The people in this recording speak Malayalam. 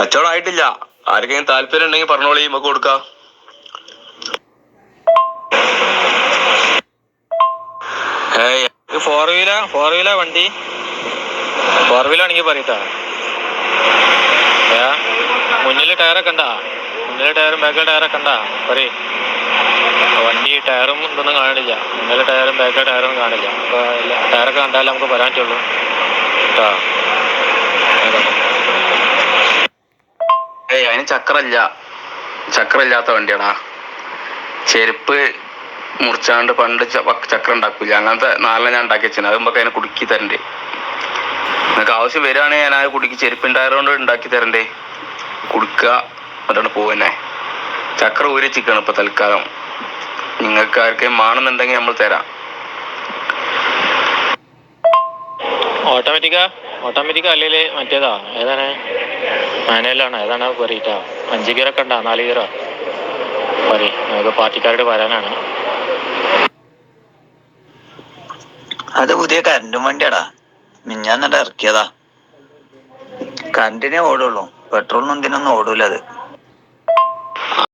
കച്ചവടം ആയിട്ടില്ല ആർക്കെങ്കിലും താല്പര്യം ഉണ്ടെങ്കിൽ പറഞ്ഞോളി നമുക്ക് കൊടുക്കാം. ഫോർ വീലർ ഫോർ വീലർ വണ്ടി. ഫോർ വീലർ ആണെങ്കിൽ പറയട്ടാ മുന്നിൽ ടയറൊക്കെ ഉണ്ടാ? മുന്നിൽ ടയറും ബാക്കിൽ ടയറൊക്കെ ഉണ്ടാ? പറയ്. വണ്ടി ടയറും ഇതൊന്നും കാണില്ല. മുന്നിലെ ടയറും ബാക്കിലെ ടയറും കാണില്ല. അപ്പോൾ ടയറൊക്കെ കണ്ടാലേ നമുക്ക് പറയാൻ പറ്റുള്ളൂ. കേട്ടോ ചക്രല്ല. ചക്രമില്ലാത്ത വണ്ടിയാടാ. ചെരുപ്പ് മുറിച്ചാണ്ട് പണ്ട് ചക്രം ഉണ്ടാക്കൂല. അങ്ങനത്തെ നാലെണ്ണം ഞാൻ ഉണ്ടാക്കി വെച്ചിന് അത് നമുക്ക് അതിനെ കുടുക്കി തരണ്ടേ. നിങ്ങൾക്ക് ആവശ്യം വരികയാണെങ്കിൽ ഞാൻ ആ കുടുക്കി ചെരുപ്പ് ഉണ്ടായതുകൊണ്ട് കൊണ്ട് ഉണ്ടാക്കി തരണ്ടേ. കുടുക്കുക എന്നിട്ടാണ് പോവന്നെ. ചക്ര ഊരിച്ചിരിക്കണം ഇപ്പൊ തൽക്കാലം. നിങ്ങൾക്ക് ആർക്കെയും മാണെന്നുണ്ടെങ്കിൽ നമ്മൾ തരാം. ഓട്ടോമാറ്റിക്കാ ഓട്ടോമാറ്റിക്കാ അല്ലേ മറ്റേതാ? ഏതാണ്? മാനുവലാണ്. ഏതാണ് പറയട്ടാ അഞ്ച് ഒക്കെ ഉണ്ടോ? നാല് ഗിയറോ പറയ്. നമുക്ക് പാർട്ടിക്കാരോട് വരാനാണ്. അത് പുതിയ കറണ്ടും വണ്ടിയാടാ. മിഞ്ഞാന്നിട്ട് ഇറക്കിയതാ. കറണ്ടിനെ ഓടുള്ളൂ. പെട്രോളിനും ഇതിനൊന്നും ഓടൂല അത്.